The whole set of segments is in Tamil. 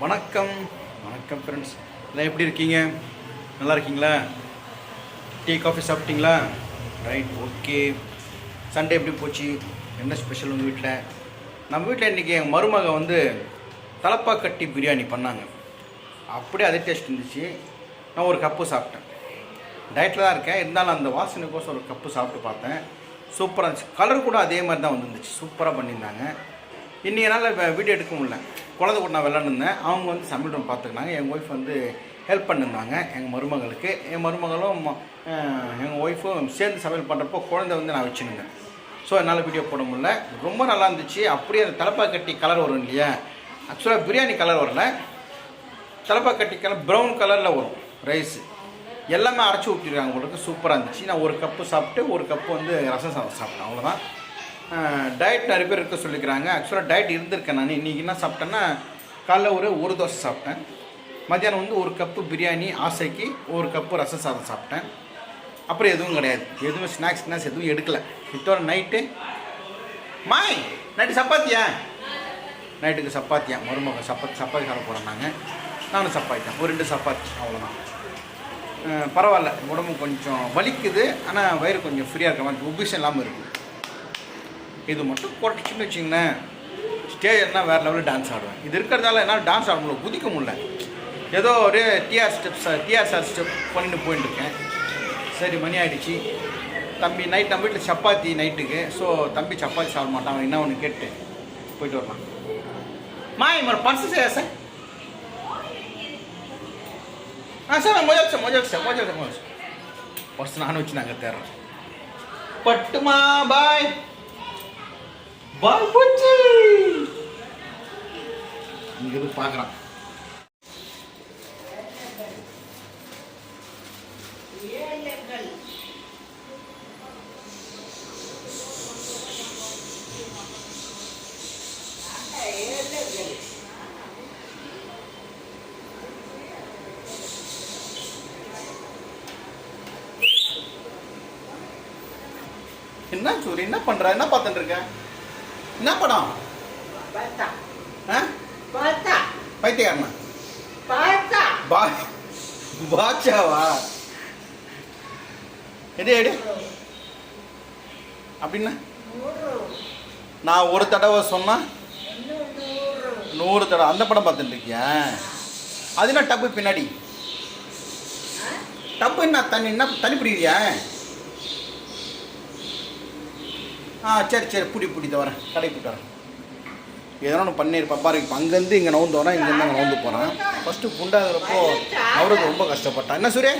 வணக்கம். வணக்கம் ஃப்ரெண்ட்ஸ் எல்லாம் எப்படி இருக்கீங்க? நல்லா இருக்கீங்களா? டீ காஃபி சாப்பிட்டீங்களா? ரைட் ஓகே சண்டே எப்படி போச்சு? என்ன ஸ்பெஷல் உங்கள் வீட்டில் நம்ம வீட்டில் இன்றைக்கி எங்கள் மருமக வந்து தலப்பா கட்டி பிரியாணி பண்ணாங்க. அப்படியே அதே டேஸ்ட் இருந்துச்சு. நான் ஒரு கப்பு சாப்பிட்டேன். டயட்டில் தான் இருக்கேன். இருந்தாலும் அந்த வாசனைக்கோசம் ஒரு கப்பு சாப்பிட்டு பார்த்தேன். சூப்பராக இருந்துச்சு. கலர் கூட அதே மாதிரி தான் வந்துருந்துச்சு. சூப்பராக பண்ணியிருந்தாங்க. இன்றைக்கி என்னால் வீடியோ எடுக்க முடியல. குழந்தை கூட நான் விளாண்டுருந்தேன் அவங்க வந்து சமையல் ரூம் பார்த்துக்கினாங்க எங்கள் ஒய்ஃப் வந்து ஹெல்ப் பண்ணியிருந்தாங்க எங்கள் மருமகளுக்கு. என் மருமகளும் எங்கள் ஒய்ஃபும் சேர்ந்து சமையல் பண்ணுறப்போ குழந்தை வந்து நான் வச்சுருந்தேன். ஸோ என்னால் வீடியோ போட முடியல. ரொம்ப நல்லா இருந்துச்சு. அப்படியே அந்த தலப்பா கட்டி கலர் வரும் இல்லையா? ஆக்சுவலாக பிரியாணி கலர் வரல. தலப்பா கட்டி கலர் ப்ரௌன் கலரில் வரும் ரைஸு எல்லாமே அரைச்சி ஊற்றிருக்காங்க உங்களுக்கு. சூப்பராக இருந்துச்சு. நான் ஒரு கப்பு சாப்பிட்டு ஒரு கப்பு வந்து ரசம் சாதம் சாப்பிட்டேன். அவ்வளோதான் டயட் நிறைய பேர் இருக்க சொல்லிக்கிறாங்க. ஆக்சுவலாக டயட் இருந்திருக்கேன் நான். இன்றைக்கி என்ன சாப்பிட்டேன்னா காலைல ஒரு ஒரு தோசை சாப்பிட்டேன். மத்தியானம் வந்து ஒரு கப்பு பிரியாணி ஆசைக்கு ஒரு கப்பு ரசம் சாதம் சாப்பிட்டேன். அப்புறம் எதுவும் கிடையாது. எதுவும் ஸ்நாக்ஸ் ஸ்நாக்ஸ் எதுவும் எடுக்கலை. இதோட நைட்டு மாய் நைட்டு சப்பாத்தியா? நைட்டுக்கு சப்பாத்தியா? மருமக சப்பாத்தி சப்பாத்தி சாப்பிட போகிறோம் நாங்கள் நானும் சப்பாத்தி ஒரு ரெண்டு சப்பாத்தி அவ்வளோதான் பரவாயில்ல. உடம்பு கொஞ்சம் வலிக்குது. ஆனால் வயிறு கொஞ்சம் ஃப்ரீயாக இருக்க மாதிரி உபிஷம் இல்லாமல் இருக்குது இது மட்டும் குறைச்சின்னு ஸ்டேஜ் என்ன வேறு லெவலில் டான்ஸ் ஆடுவேன். இது இருக்கிறதால என்னால் டான்ஸ் ஆட முடியல குதிக்க முடியல. ஏதோ ஒரு டிஆர் ஸ்டெப்ஸ் டிஆர்ஆர் ஸ்டெப் பண்ணிட்டு போயிட்டுருக்கேன் சரி மணி ஆகிடுச்சு தம்பி நைட் நம்ம வீட்டில் சப்பாத்தி நைட்டுக்கு. ஸோ தம்பி சப்பாத்தி சாப்பிட மாட்டான். அவன் என்ன ஒன்று கேட்டு போயிட்டு வரலாம் மா மறு பர்ஸ் செய்ய சார் ஆ சார் மொஜல் சார் மொஜா சார் மொஜல் சார் மொஜல் பர்ஸ் நானும் வச்சு நாங்கள் தேடுறோம். பட்டுமா பாய் பாய் பூச்சி இங்க இது பார்க்குறான் என்ன சூரி என்ன பண்ற? என்ன பார்த்துட்டு இருக்க? என்ன படம். பைத்தியக்காரனா? பாட்சாவா எடு எடு. அப்படின்னா. நான் ஒரு தடவை சொன்னா Nuru. நூறு? தடவை. அந்த படம் பார்த்துட்டு இருக்கியா? அது என்ன டப்பு பின்னாடி? டப்பு என்ன தண்ணி என்ன தண்ணி பிடிக்கிறியா? ஆ சரி சரி பிடி புடி வரேன். கடை போட்டு வரேன். எதனா ஒன்று பண்ணியிருப்பா பாரு இப்போ அங்கேருந்து இங்கே நவுந்து வரேன் இங்கேருந்து அங்கே நவுந்து போகிறேன் ஃபஸ்ட்டு குண்டாகிறப்போ அவருக்கு ரொம்ப கஷ்டப்பட்டான் என்ன சூரிய?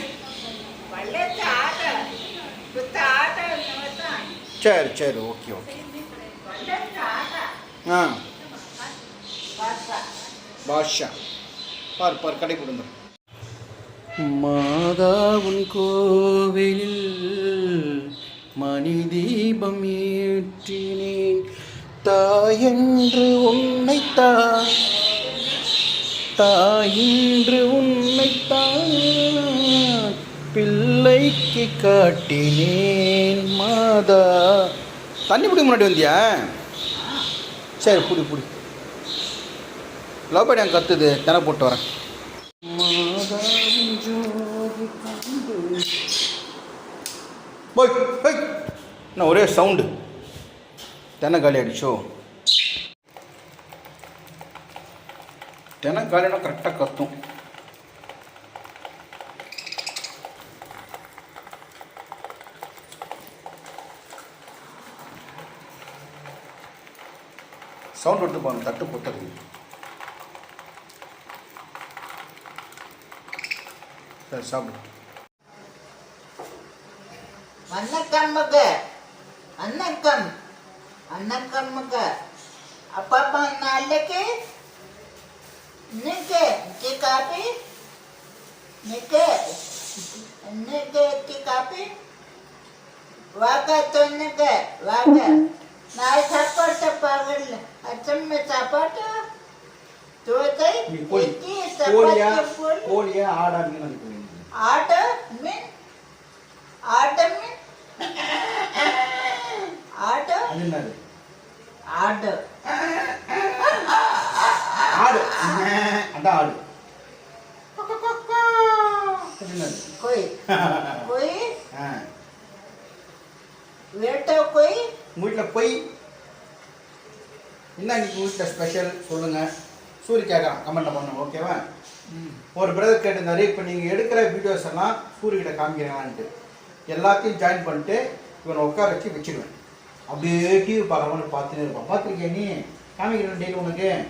சரி சரி ஓகே ஓகே. ஆ. பாஷா. பார் பார் கடை கொடுங்க மாதாவுன் கோவிலில் மணி தீபம் ஏற்றினேன் தாயென்று உன்னைத்தான் தாயின்று உன்னைத்தான் பிள்ளைக்கு காட்டினேன் மாதா. தண்ணி பிடி முன்னாடி வந்தியா? சரி புடி புடி. லவ் பேட் கத்துது தின போட்டு வரேன். போய் போய். என்ன ஒரே சவுண்டு. தென்னை காலி அடிச்சோ? தென்னை காலினா கரெக்டாக கத்தும். சவுண்ட் விட்டு பாருங்க தட்டு போட்டது. சரி சாப்பிடு. வணக்கம் மக. வணக்கம் வணக்கம் மக அப்பா அப்பா நாளைக்கு இன்னைக்கு டீ காபி இன்னைக்கு இன்னைக்கு டீ காபி வாங்க தொன்னுக்கு வாங்க நான் சாப்பாட்டு பகல் அச்சம்மே சாப்பாட்டு தோசை நீ போய் இட்லி கோழியா சப்பாத்தி போல் ஆடு. அது என்னது? ஆடு. ஆடு. அதான் ஆடு. கொய். கொய். வேட்டை கொய். வீட்டில் போய் என்ன இன்னைக்கு ஸ்பெஷல் சொல்லுங்கள் சூரி கேட்குறான் கமெண்ட்டில் பண்ணுங்க ஓகேவா ஒரு பிரதர் கேட்டிருந்தாரு இப்போ நீங்கள் எடுக்கிற வீடியோஸ் சூரியகிட்ட காமிக்கிறாங்களான்ட்டு எல்லாத்தையும் ஜாயின் பண்ணிட்டு இவனை உட்கார வச்சு வச்சுருவேன். அப்படியே டிவி பார்க்குற மாதிரி பார்த்துட்டே இருப்பான். பார்த்துருக்கியா நீ? காமிக்கிறேன் டெய்லி உனக்கு.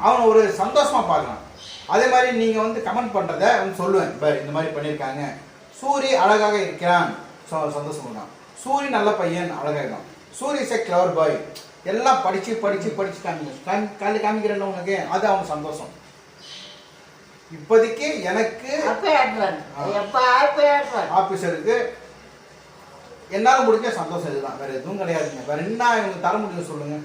அவனை ஒரு சந்தோஷமாக பார்க்கலாம். அதே மாதிரி நீங்கள் வந்து கமெண்ட் பண்ணுறத அவன் சொல்லுவேன். பாரு இந்த மாதிரி பண்ணியிருக்காங்க. சூரி அழகாக இருக்கிறான். ச- சந்தோஷம் தான் சூரி நல்ல பையன் அழகாக இருக்கான். Suri is a clever boy எல்லாம் படித்து படித்து படித்து காமிங்க காமி காலையில் காமிக்கிறேன்ல உனக்கு. அது அவன் சந்தோஷம். இப்போதைக்கு எனக்கு ஆஃபீஸருக்கு என்னால் முடிஞ்ச சந்தோஷம் இதுதான். வேற எதுவும் கிடையாதுங்க. வேற என்ன இவங்க தர முடியும் சொல்லுங்க.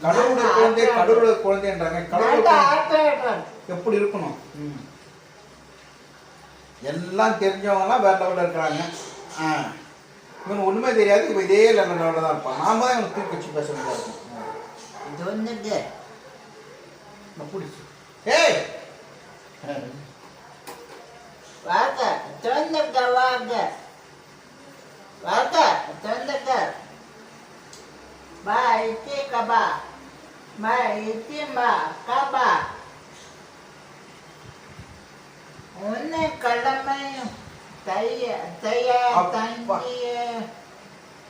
கடவுளுடைய குழந்தை கடவுளுடைய குழந்தைன்றாங்க. அப்பேட்வன் எப்படி இருக்கணும்? எல்லாம் தெரிஞ்சவங்கலாம் வேற லெவலில் இருக்கிறாங்க. ஆ. இவன் ஒன்றுமே தெரியாது. இவன் இதே லெவலில் தான் இருப்பான். நாம தான் இவனை தூக்கி வச்சு பேச இருக்கும். இது நான் பிடிச்சி ஏய்! வாங்க சொந்தக்க வாங்க. வாங்க சொந்தக்க பா இத்தி கபா பா இத்தி மா கபா ஒன்னு கிழமை தைய தைய அப்பா. தங்கிய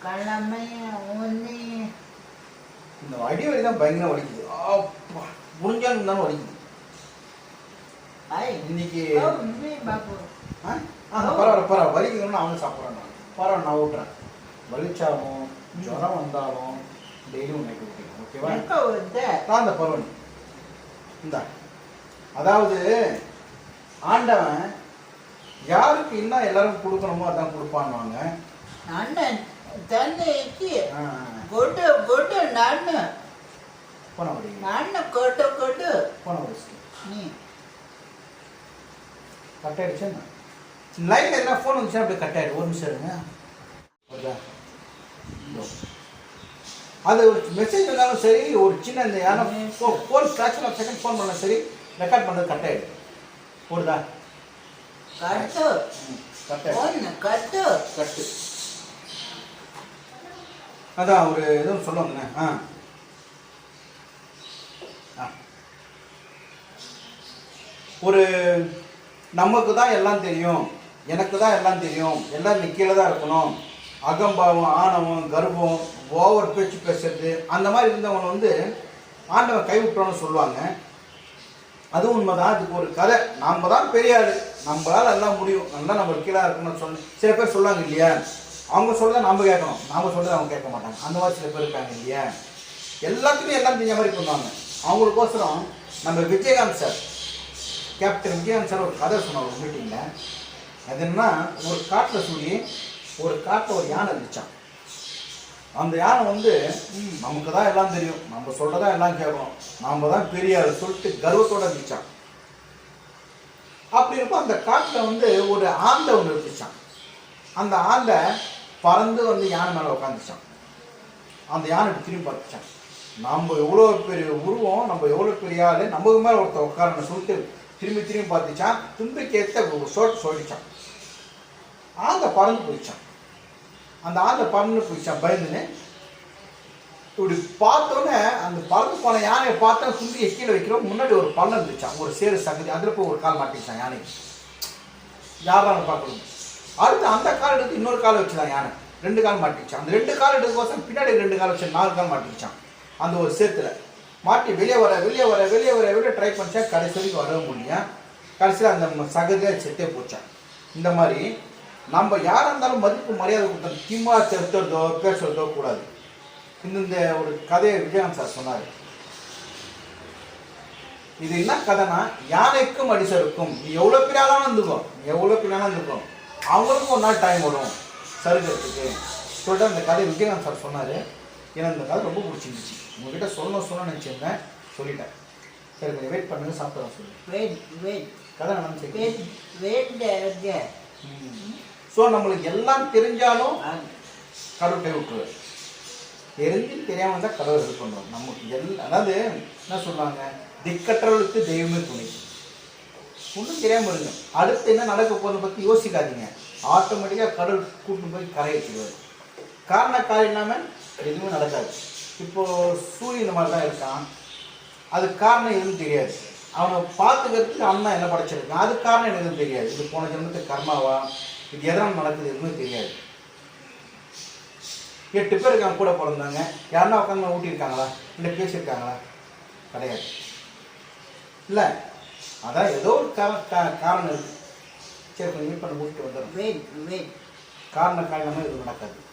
கிழமை ஒன்னு இந்த அடி வலி தான் பயங்கரம் வலிக்குது. அப்பா முடிஞ்சாலும் இருந்தாலும் வலிக்குது. இன்னைக்கு பரவாயில்ல பரவாயில்ல வலிக்குதுன்னு அவனும் சாப்பிட்றான் பரவாயில்ல நான் விட்றேன் வலிச்சாலும் ஜுரம் வந்தாலும் டெய்லியும் உன்னை கொடுப்பேன் ஓகேவா நான் அந்த பருவன் இந்த. அதாவது ஆண்டவன் யாருக்கு என்ன எல்லாரும் கொடுக்கணுமோ அதான் கொடுப்பான்வாங்க அண்ணன் ஆ, கொடு கொடு நான் போன வரீங்க நான் கொடு கொடு. போன வயசுக்கு நீ. கட் ஆயிடுச்சு லைன் எதனா ஃபோன் வந்துச்சுன்னா அப்படியே கட் ஆயிடும். ஒரு நிமிஷம் இருங்க. அது ஒரு மெசேஜ் வந்தாலும் சரி ஒரு சின்ன இந்த யாரா phone fraction of second phone பண்ணாலும் சரி ரெக்கார்ட் பண்ணது கட் ஆயிடும். போடுதா கட்டு. கட்டு. கட்டு. அதான் ஒரு எதுவும் சொல்லுவாங்கண்ணே. ஆ. ஆ. ஒரு நமக்கு தான் எல்லாம் தெரியும். எனக்கு தான் எல்லாம் தெரியும். எல்லாம் நீ கீழே தான் இருக்கணும். அகம்பாவம் ஆணவம் கர்வம் ஓவர் பேச்சு பேசுறது அந்த மாதிரி இருந்தவங்க வந்து ஆண்டவன் கைவிட்டோன்னு சொல்லுவாங்க. அதுவும் உண்மைதான். அதுக்கு ஒரு கதை. நாம தான் பெரிய நம்மளால் எல்லாம் முடியும். நல்லா நம்ம கீழே இருக்கணும்னு சொன்ன சில பேர் சொல்லுவாங்க இல்லையா? அவங்க சொல்கிறத நம்ம கேட்கணும். நாம் சொல்கிறது அவங்க கேட்க மாட்டாங்க. அந்த மாதிரி சில பேர் இருக்காங்க இல்லையா? எல்லாத்துக்குமே எல்லாம் தெரிஞ்ச மாதிரி பண்ணுவாங்க. அவங்களுக்கோசரம் நம்ம Vijayakanth sir captain Vijayakanth sir ஒரு கதை சொன்னார் ஒரு மீட்டிங்கில் அது என்னன்னா ஒரு காட்டில் சொல்லி ஒரு காட்டில் ஒரு யானை இருந்துச்சான் அந்த யானை வந்து நமக்கு தான் எல்லாம் தெரியும். நம்ம சொல்றதா எல்லாம் கேட்கணும். நாம் தான் பெரியார் சொல்லிட்டு கர்வத்தோட இருந்துச்சான் அப்படி இருக்கும் அந்த காட்டில் வந்து ஒரு ஆந்தை ஒன்று இருந்துச்சான் அந்த ஆந்தை பறந்து வந்து யானை மேலே உட்காந்துச்சான் அந்த யானை திரும்பி பார்த்துச்சான் நம்ம எவ்வளோ பெரிய உருவம் நம்ம எவ்வளோ பெரிய ஆளு நமக்கு மேலே ஒருத்தர் உட்காரன்னு சொல்லிட்டு திரும்பி திரும்பி பார்த்துச்சான் தும்பிக்கு ஏற்ற ஒரு சோட்டு சொல்லிச்சான். ஆந்த பறந்து போயிடுச்சான் அந்த ஆந்த பறந்து போயிடுச்சான் பயந்துன்னு இப்படி பார்த்தோன்னே அந்த பறந்து போன யானையை பார்த்தா சுண்டி கீழே வைக்கிறோம். முன்னாடி ஒரு பள்ளம் இருந்துச்சான் ஒரு சேரு சகதி. அதில் போய் ஒரு கால் மாட்டிச்சான் யானை. யாராலும் பார்க்கணும்? அடுத்து அந்த கால் எடுத்து இன்னொரு கால் வச்சுதான் யானை. ரெண்டு கால் மாட்டிச்சான். அந்த ரெண்டு கால் எடுக்கோசம் பின்னாடி ரெண்டு கால் வச்சு நாலு கால் மாட்டிச்சான். அந்த ஒரு சேத்துல. மாட்டி வெளியே வர வெளியே வர வெளியே வர வெளியே ட்ரை பண்ணிச்சா கடைசி வரைக்கும் வர முடியும் கடைசியில் அந்த சகதியாக செத்தே போச்சான் இந்த மாதிரி நம்ம யாராக இருந்தாலும் மதிப்பு மரியாதை கொடுத்தோம் திம்மா செலுத்துறதோ பேசுறதோ கூடாது. இந்த ஒரு கதையை விஜயகாந்த் சார் சொன்னார். இது என்ன கதைனா யானைக்கும் அடிசருக்கும். நீ எவ்வளோ பெரிய ஆளாலும் இருந்துக்கோ. நீ எவ்வளோ பெரிய ஆளாலும் இருந்துக்கோ. அவங்களுக்கும் ஒரு நாள் டைம் வரும் சருகிறதுக்கு. சொல்லிட்டு அந்த கதை விஜயகாந்த் சார் சொன்னார். எனக்கு அந்த கதை ரொம்ப பிடிச்சிருந்துச்சு. உங்ககிட்ட சொல்லணும் சொல்லணும்னு நினச்சிருந்தேன். சொல்லிட்டேன். சரி கொஞ்சம் வெயிட் பண்ணுங்க சாப்பிட்றேன் சொல்லி. வெயிட் வெயிட் கதை நடந்துச்சு வெயிட் வெயிட் ஸோ நம்மளுக்கு எல்லாம் தெரிஞ்சாலும் கடவுள் கை விட்டுருவார். தெரிஞ்சு தெரியாமல் தான் கடவுள் இது பண்ணுவோம் நமக்கு எல் அதாவது என்ன சொல்கிறாங்க திக்கற்றவர்களுக்கு தெய்வமே துணை. ஒன்றும் தெரியாமல் இருங்க. அடுத்து என்ன நடக்க போகிறத பற்றி யோசிக்காதீங்க. ஆட்டோமேட்டிக்காக கடவுள் கூட்டு போய் கரையிடுவார் காரண காரியம் இல்லாமல் எதுவுமே நடக்காது. இப்போது சூரியன் இந்த மாதிரி தான் இருக்கான். அது காரணம் எதுவும் தெரியாது. அவனை பார்த்துக்கிறதுக்கு அண்ணா என்ன படைச்சிருக்கான்? அது காரணம் எனக்கு தெரியாது. இது போன ஜென்மத்துக்கு கர்மாவா? இது எதனால் நடக்குது எதுவுமே தெரியாது. எட்டு பேர் இருக்காங்க கூட பிறந்தாங்க. யாருன்னா உட்காந்து ஊட்டியிருக்காங்களா? இல்லை பேசியிருக்காங்களா? கிடையாது. இல்லை. அதான் ஏதோ ஒரு கார- கா- காரணம் இருக்கு. சரி கொஞ்சம் வெயிட் பண்ண ஊட்டிட்டு wait. காரண காரணமாக எதுவும் நடக்காது.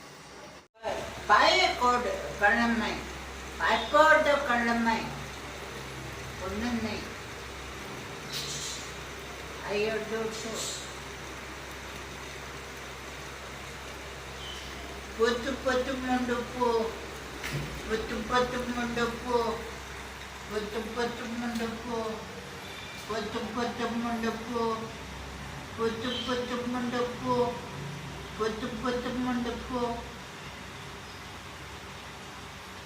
பயக்கோடு கிழமை பயக்கோடு கிழமை ஒன்றுமை ஐயோ పొత్తు పొత్తుముండుపు పొత్తు పొత్తుముండుపు పొత్తు పొత్తుముండుపు పొత్తు పొత్తుముండుపు పొత్తు పొత్తుముండుపు పొత్తు పొత్తుముండుపు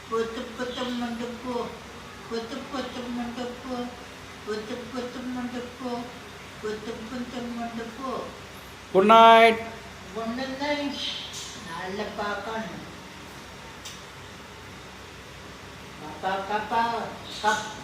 పొత్తు పొత్తుముండుపు పొత్తు పొత్తుముండుపు పొత్తు పొత్తుముండుపు పొత్తు పొత్తుముండుపు good night good night lagpakan. Kapag kapag kapag